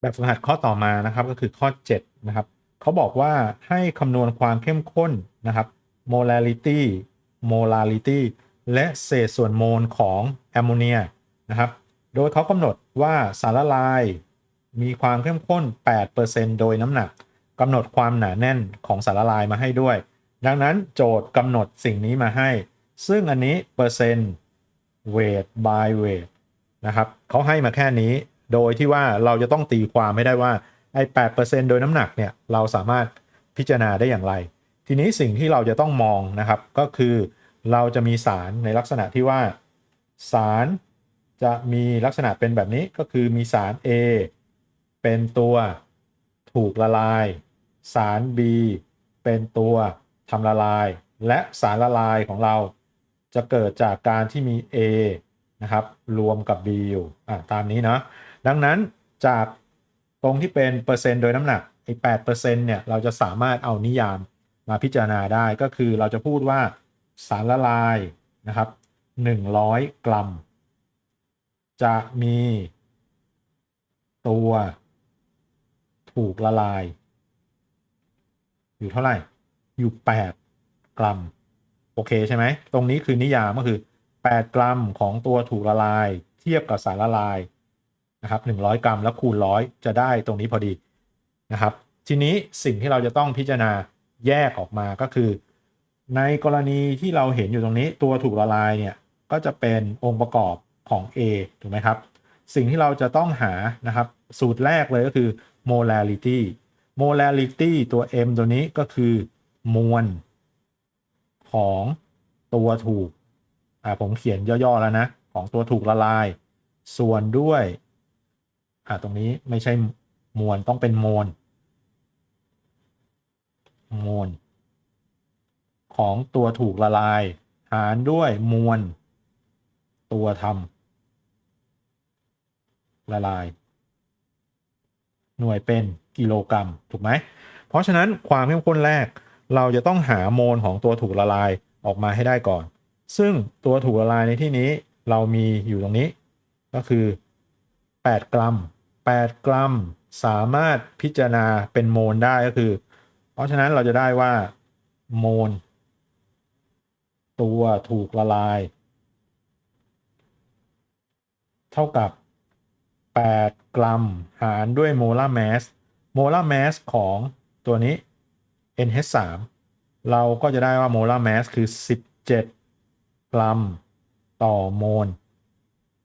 แบบฝึกหัดข้อต่อมานะครับก็คือข้อ 7 นะครับเขาบอกว่าให้คำนวณความเข้มข้นนะครับ molality molality และเศษส่วนโมลของแอมโมเนียนะครับ โดยเขากำหนดว่าสารละลายมีความเข้มข้น 8%โดยน้ำหนักกำหนดความหนาแน่นของสารละลายมาให้ด้วย ดังนั้นโจทย์กำหนดสิ่งนี้มาให้ ซึ่งอันนี้เปอร์เซ็นต์ weight by weight นะครับเขาให้มาแค่นี้ โดยที่ว่าเราจะต้องตีความไม่ได้ว่าไอ้8%โดยน้ำหนักเนี่ยเราสามารถพิจารณาได้อย่างไร ทีนี้สิ่งที่เราจะต้องมองนะครับก็คือเราจะมีสารในลักษณะที่ว่า สารจะมีลักษณะเป็นแบบนี้ก็คือมีสาร A เป็นตัวถูกละลาย สาร B เป็นตัวทำละลาย และสารละลายของเราจะเกิดจากการที่มี A นะครับรวมกับ B อยู่ตามนี้เนาะ ดังนั้นจากตรงที่เป็นเปอร์เซ็นต์โดยน้ำหนักไอ้แปดเปอร์เซ็นต์เนี่ยเราจะสามารถเอานิยามมาพิจารณาได้ก็คือเราจะพูดว่าสารละลายนะครับ100กรัม จะมีตัวถูกละลาย อยู่เท่าไหร่ อยู่ 8 กรัม โอเคใช่ไหม ตรงนี้คือนิยามก็คือ 8 กรัมของตัวถูกละลาย เทียบกับสารละลาย นะครับ100 กรัมแล้วคูณร้อยจะได้ตรงนี้พอดีนะครับ ทีนี้สิ่งที่เราจะต้องพิจารณาแยกออกมาก็คือ ในกรณีที่เราเห็นอยู่ตรงนี้ตัวถูกละลายเนี่ยก็จะเป็นองค์ประกอบของ A ถูกไหมครับ สิ่งที่เราจะต้องหานะครับ สูตรแรกเลยก็คือ molality molality ตัว m ตัวนี้ก็คือ มวล ของตัวถูกอ่าผมเขียนย่อๆแล้วนะ ของตัวถูกละลาย ส่วนด้วย อ่าตรงนี้ไม่ใช่มวลต้องเป็นโมลโมลของตัวถูกละลาย หารด้วยมวลตัวทำละลาย หน่วยเป็นกิโลกรัมถูกไหม เพราะฉะนั้นความเข้มข้นแรกเราจะต้องหาโมลของตัวถูกละลายออกมาให้ได้ก่อน ซึ่งตัวถูกละลายในที่นี้เรามีอยู่ตรงนี้ ก็คือ 8 กรัม 8 กรัมสามารถพิจารณาเป็นโมลได้ก็คือ เพราะฉะนั้นเราจะได้ว่าโมลตัวถูกละลาย เท่ากับ 8 กรัม หารด้วยโมลาร์แมสโมลาร์แมสของตัวนี้ NH3 เราก็จะได้ว่าโมลาร์แมสคือ 17 กรัม ต่อโมล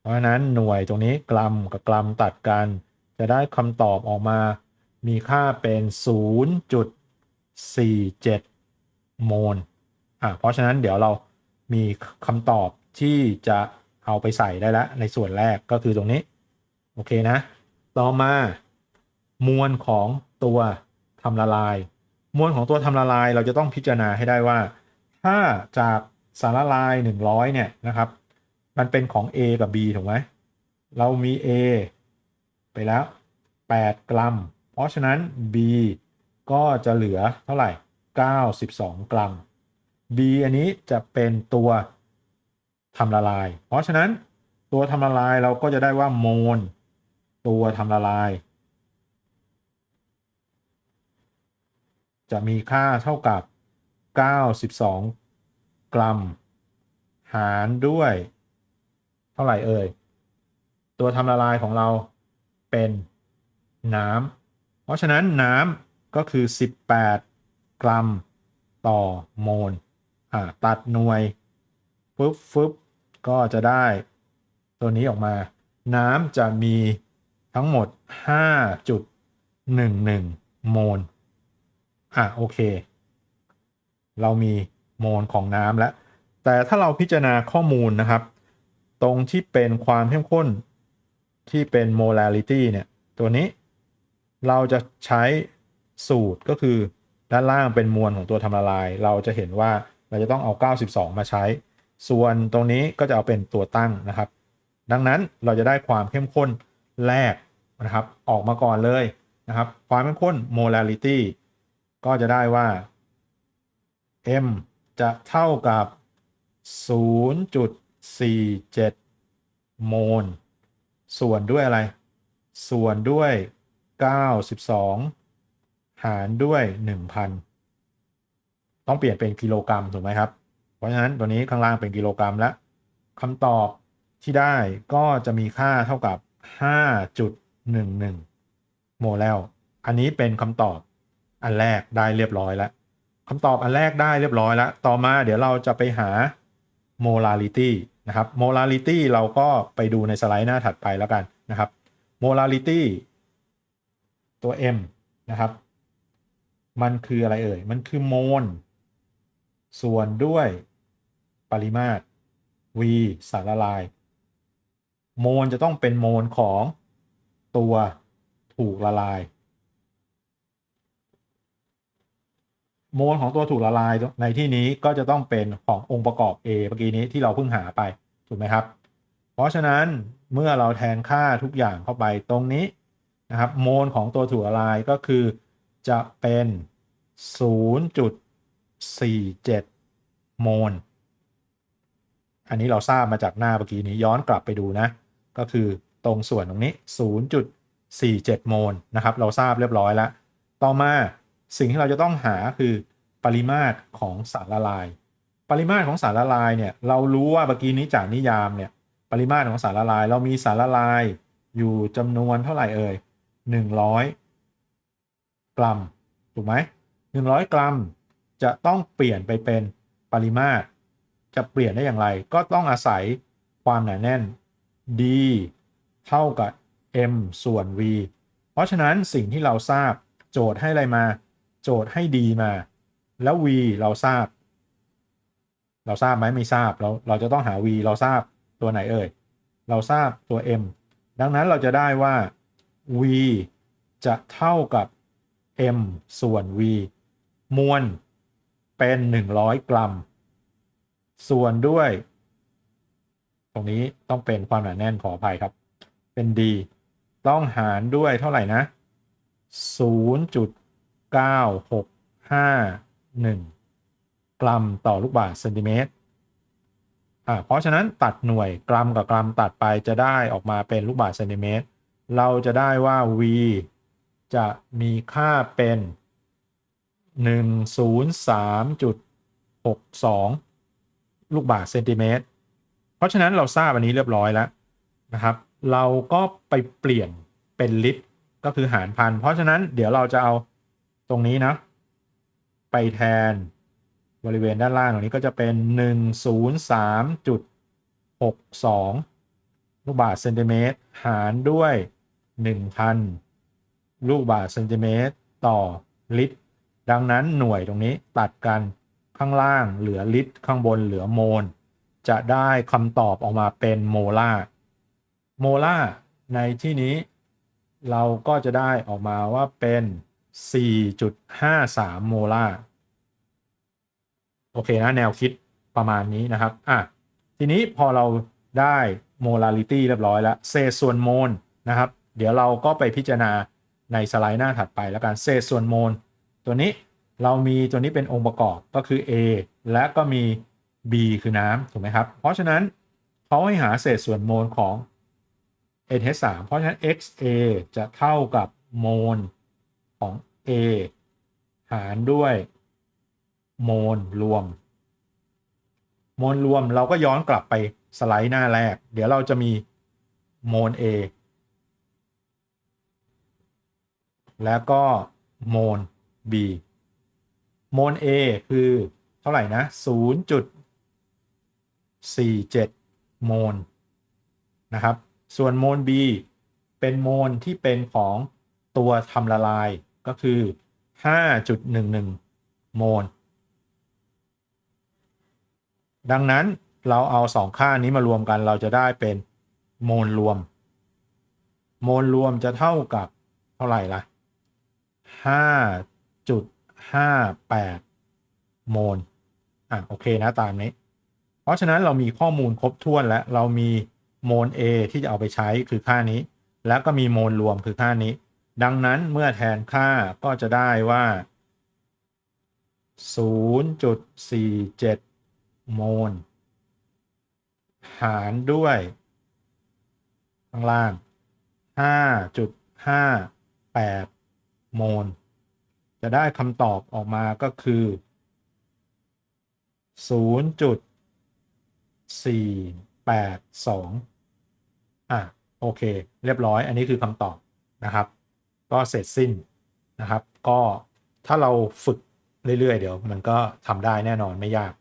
เพราะฉะนั้นหน่วยตรงนี้กรัมกับกรัมตัดกัน จะได้คำตอบออกมามีค่าเป็น 0.47 โมลอะเพราะฉะนั้นเดี๋ยวเรามีคำตอบที่จะเอาไปใส่ได้แล้วในส่วนแรกก็คือตรงนี้ โอเคนะ ต่อมามวลของตัวทำละลาย มวลของตัวทำละลายเราจะต้องพิจารณาให้ได้ว่า ถ้าจากสารละลาย 100 เนี่ยนะครับ มันเป็นของ A กับ B ถูกไหมเรามี A ไปแล้ว 8 กรัม เพราะฉะนั้น B ก็จะเหลือเท่าไหร่ 92 กรัม B อันนี้จะเป็นตัวทำละลาย เพราะฉะนั้นตัวทำละลายเราก็จะได้ว่าโมลตัวทำละลาย จะมีค่าเท่ากับ 92 กรัม หารด้วย เท่าไหร่เอ่ย ตัวทำละลายของเราเป็นน้ำ เพราะฉะนั้นน้ำก็คือ 18 กรัมต่อโมลอ่าตัดหน่วยฟึบฟึบก็จะได้ตัวนี้ออกมา น้ำจะมีทั้งหมด 5.11 โมลอะโอเค เรามีโมลของน้ำแล้ว แต่ถ้าเราพิจารณาข้อมูลนะครับ ตรงที่เป็นความเข้มข้นที่เป็น molality เนี่ยตัวนี้เราจะใช้สูตรก็คือด้านล่างเป็นมวลของตัวทำละลาย เราจะเห็นว่าเราจะต้องเอา 92 มาใช้ ส่วนตรงนี้ก็จะเอาเป็นตัวตั้งนะครับ ดังนั้นเราจะได้ความเข้มข้นแรกนะครับออกมาก่อนเลยนะครับ ความเข้มข้น molality ก็จะได้ว่า m จะเท่ากับ 0. 47 โมล ส่วนด้วยอะไร ส่วนด้วย 92 หารด้วย 1,000 ต้องเปลี่ยนเป็นกิโลกรัมถูกไหมครับ เพราะฉะนั้นตัวนี้ข้างล่างเป็นกิโลกรัมแล้วคำตอบที่ได้ก็จะมีค่าเท่ากับ 5.11 โมเลลอันนี้เป็นคำตอบอันแรกได้เรียบร้อยแล้วคำตอบอันแรกได้เรียบร้อยแล้ว ต่อมาเดี๋ยวเราจะไปหา molality นะครับ molality เราก็ไปดูในสไลด์หน้าถัดไปแล้วกันนะครับ molality ตัว m นะครับ มันคืออะไรเอ่ย มันคือโมลส่วนด้วยปริมาตร v สารละลาย โมลจะต้องเป็นโมลของตัวถูกละลาย โมลของตัวถูกละลายในที่นี้ก็จะต้องเป็นขององค์ประกอบ A เมื่อกี้นี้ที่เราเพิ่งหาไปถูกไหมครับ เพราะฉะนั้นเมื่อเราแทนค่าทุกอย่างเข้าไปตรงนี้นะครับโมลของตัวถูกละลายก็คือจะเป็น 0.47 โมล อันนี้เราทราบมาจากหน้าเมื่อกี้นี้ย้อนกลับไปดูนะ ก็คือตรงส่วนตรงนี้ 0.47 โมลนะครับ เราทราบเรียบร้อยแล้ว ต่อมา สิ่งที่เราจะต้องหาคือปริมาตรของสารละลาย ปริมาตรของสารละลายเนี่ยเรารู้ว่าเมื่อกี้นี้จากนิยามเนี่ยปริมาตรของสารละลาย เรามีสารละลายอยู่จำนวนเท่าไหร่เอ่ย100 กรัมถูกไหม100กรัมจะต้องเปลี่ยนไปเป็นปริมาตร จะเปลี่ยนได้อย่างไร ก็ต้องอาศัยความหนาแน่น d เท่ากับ m ส่วน v เพราะฉะนั้นสิ่งที่เราทราบโจทย์ให้อะไรมา โจทย์ให้ d มา แล้ว v เราทราบ เราทราบไหมไม่ทราบเราเราจะต้องหา v เราทราบตัวไหนเอ่ยเราทราบตัว m ดังนั้นเราจะได้ว่า v จะเท่ากับ m ส่วน v มวลเป็น 100 กรัม ส่วนด้วย ตรงนี้ต้องเป็นความหนาแน่นขออภัยครับ เป็น d ต้องหารด้วยเท่าไหร่นะ 0.9651 กรัมต่อลูกบาศก์เซนติเมตรอ่าเพราะฉะนั้นตัดหน่วยกรัมกับกรัมตัดไปจะได้ออกมาเป็นลูกบาศก์เซนติเมตร เราจะได้ว่า v จะมีค่าเป็น 103.62 ลูกบาศก์เซนติเมตร เพราะฉะนั้นเราทราบอันนี้เรียบร้อยแล้วนะครับ เราก็ไปเปลี่ยนเป็นลิตรก็คือหารพัน เพราะฉะนั้นเดี๋ยวเราจะเอา ตรงนี้นะ ไปแทนบริเวณด้านล่างตรงนี้ก็จะเป็น 103.62 ลูกบาศก์เซนติเมตร หารด้วย 1,000 ลูกบาศก์เซนติเมตร ต่อลิตร ดังนั้นหน่วยตรงนี้ตัดกันข้างล่างเหลือลิตร ข้างบนเหลือโมล จะได้คำตอบออกมาเป็นโมลาร์โมลาร์ในที่นี้เราก็จะได้ออกมาว่าเป็น 4.53 โมลาร์โอเคนะ แนวคิดประมาณนี้นะครับอะทีนี้พอเราได้โมลาริตี้เรียบร้อยแล้วเศษส่วนโมลนะครับ เดี๋ยวเราก็ไปพิจารณาในสไลด์หน้าถัดไปแล้วกันเศษส่วนโมล ตัวนี้เรามีตัวนี้เป็นองค์ประกอบก็คือ A และก็มี B คือน้ำถูกไหมครับ เพราะฉะนั้นเขาให้หาเศษส่วนโมลของ NH3 เพราะฉะนั้น XA จะเท่ากับโมลของ A หารด้วยโมลรวม โมลรวมเราก็ย้อนกลับไปสไลด์หน้าแรก เดี๋ยวเราจะมีโมล A แล้วก็โมล B โมล A คือเท่าไหร่นะ 0.47 โมลนะครับ ส่วนโมล B เป็นโมลที่เป็นของตัวทำละลาย ก็คือ 5.11 โมล ดังนั้นเราเอาสองค่านี้มารวมกันเราจะได้เป็นโมลรวม โมลรวมจะเท่ากับเท่าไหร่ล่ะ 5.58 โมล อะโอเคนะตามนี้ เพราะฉะนั้นเรามีข้อมูลครบถ้วนแล้วเรามีโมล A ที่จะเอาไปใช้คือค่านี้ แล้วก็มีโมลรวมคือค่านี้ ดังนั้นเมื่อแทนค่าก็จะได้ว่า 0.47 โมล หารด้วย ข้างล่าง 5.5 8 โมล จะได้คำตอบออกมาก็คือ 0.482 อะ โอเค เรียบร้อย อันนี้คือคำตอบนะครับ ก็เสร็จสิ้นนะครับ ก็ถ้าเราฝึกเรื่อยๆ เดี๋ยวมันก็ทำได้แน่นอนไม่ยาก